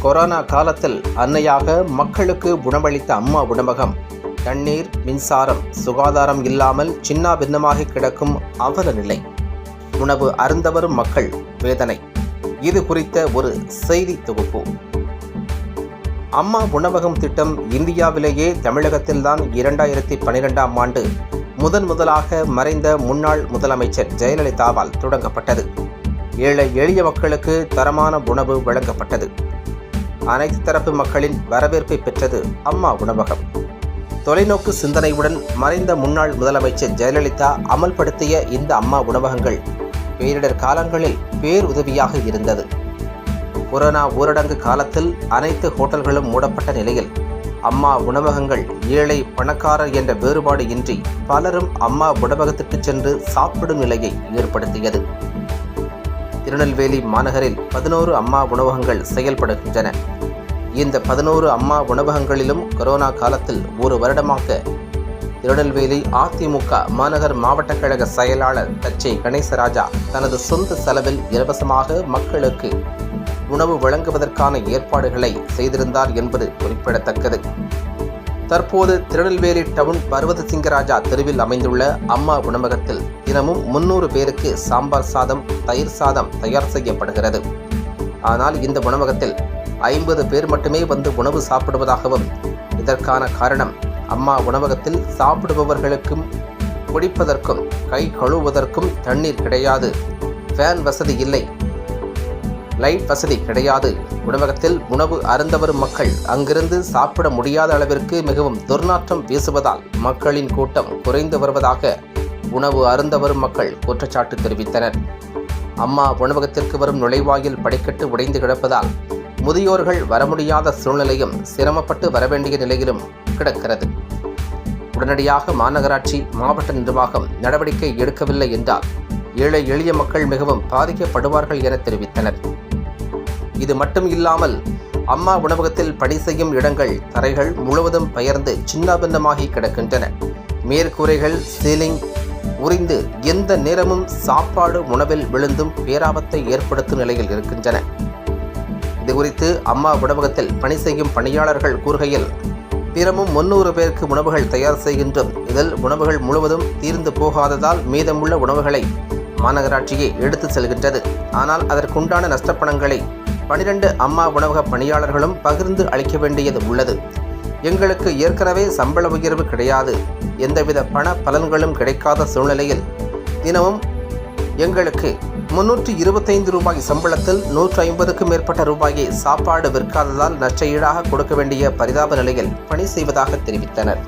Corona காலத்தில் அன்னையாக மக்களுக்கு உணவளித்த அம்மா உணவகம். தண்ணீர் மின்சாரம் சுகாதாரம் இல்லாமல் சின்ன பின்னமாக கிடக்கும் அவல நிலை. உணவு அருந்தவரும் மக்கள் வேதனை. இது குறித்த ஒரு செய்தி தொகுப்பு. அம்மா உணவகம் திட்டம் இந்தியாவிலேயே தமிழகத்தில்தான் இரண்டாயிரத்தி பன்னிரெண்டாம் ஆண்டு முதன் முதலாக மறைந்த முன்னாள் முதலமைச்சர் ஜெயலலிதாவால் தொடங்கப்பட்டது. ஏழை எளிய மக்களுக்கு தரமான உணவு வழங்கப்பட்டது. அனைத்து தரப்பு மக்களின் வரவேற்பை பெற்றது அம்மா உணவகம். தொலைநோக்கு சிந்தனையுடன் மறைந்த முன்னாள் முதலமைச்சர் ஜெயலலிதா அமல்படுத்திய இந்த அம்மா உணவகங்கள் பேரிடர் காலங்களில் பேருதவியாக இருந்தது. கொரோனா ஊரடங்கு காலத்தில் அனைத்து ஹோட்டல்களும் மூடப்பட்ட நிலையில் அம்மா உணவகங்கள் ஏழை பணக்காரர் என்ற வேறுபாடு இன்றி பலரும் அம்மா உணவகத்திற்கு சென்று சாப்பிடும் நிலையை ஏற்படுத்தியது. திருநெல்வேலி மாநகரில் பதினோரு அம்மா உணவகங்கள் செயல்படுகின்றன. இந்த பதினோரு அம்மா உணவகங்களிலும் கொரோனா காலத்தில் ஒரு வருடமாக திருநெல்வேலி அதிமுக மாநகர் மாவட்ட கழக செயலாளர் தச்சை கணேசராஜா தனது சொந்த செலவில் இலவசமாக மக்களுக்கு உணவு வழங்குவதற்கான ஏற்பாடுகளை செய்திருந்தார் என்பது குறிப்பிடத்தக்கது. தற்போது திருநெல்வேலி டவுன் பர்வத சிங்கராஜா தெருவில் அமைந்துள்ள அம்மா உணவகத்தில் தினமும் முன்னூறு பேருக்கு சாம்பார் சாதம் தயிர் சாதம் தயார் செய்யப்படுகிறது. ஆனால் இந்த உணவகத்தில் ஐம்பது பேர் மட்டுமே வந்து உணவு சாப்பிடுவதாகவும் இதற்கான காரணம் அம்மா உணவகத்தில் சாப்பிடுபவர்களுக்கும் குடிப்பதற்கும் கை கழுவுவதற்கும் தண்ணீர் கிடையாது. ஃபேன் வசதி இல்லை. லைட் வசதி கிடையாது. உணவகத்தில் உணவு அருந்தவரும் மக்கள் அங்கிருந்து சாப்பிட முடியாத அளவிற்கு மிகவும் துர்நாற்றம் வீசுவதால் மக்களின் கூட்டம் குறைந்து வருவதாக உணவு அருந்தவரும் மக்கள் குற்றச்சாட்டு தெரிவித்தனர். அம்மா உணவகத்திற்கு வரும் நுழைவாயில் படிக்கட்டு உடைந்து கிடப்பதால் முதியோர்கள் வர முடியாத சூழ்நிலையும் சிரமப்பட்டு வரவேண்டிய நிலையிலும் கிடக்கிறது. உடனடியாக மாநகராட்சி மாவட்ட நிர்வாகம் நடவடிக்கை எடுக்கவில்லை என்றால் ஏழை எளிய மக்கள் மிகவும் பாதிக்கப்படுவார்கள் என தெரிவித்தனர். இது மட்டும் இல்லாமல் அம்மா உணவகத்தில் பணி செய்யும் இடங்கள் தரைகள் முழுவதும் பெயர்ந்து சின்னாபின்னமாகி கிடக்கின்றன. மேற்கூரைகள் சீலிங் உறிந்து எந்த நேரமும் சாப்பாடு உணவில் விழுந்தும் பேராபத்தை ஏற்படுத்தும் நிலையில் இருக்கின்றன. இதுகுறித்து அம்மா உணவகத்தில் பணி செய்யும் பணியாளர்கள் கூறுகையில் தினமும் முன்னூறு பேருக்கு உணவுகள் தயார் செய்கின்றோம். இதில் உணவுகள் முழுவதும் தீர்ந்து போகாததால் மீதமுள்ள உணவுகளை மாநகராட்சியே எடுத்து செல்கின்றது. ஆனால் அதற்குண்டான நஷ்டப்பணங்களை பனிரெண்டு அம்மா உணவக பணியாளர்களும் பகிர்ந்து அளிக்க வேண்டியது உள்ளது. எங்களுக்கு ஏற்கனவே சம்பள உயர்வு கிடையாது. எந்தவித பண பலன்களும் கிடைக்காத சூழ்நிலையில் தினமும் எங்களுக்கு முன்னூற்றி இருபத்தைந்து ரூபாய் சம்பளத்தில் நூற்று ஐம்பதுக்கும் மேற்பட்ட ரூபாயை சாப்பாடு விற்காததால் நஷ்ட ஈடாக கொடுக்க வேண்டிய பரிதாப நிலையில் பணி செய்வதாக தெரிவித்தனர்.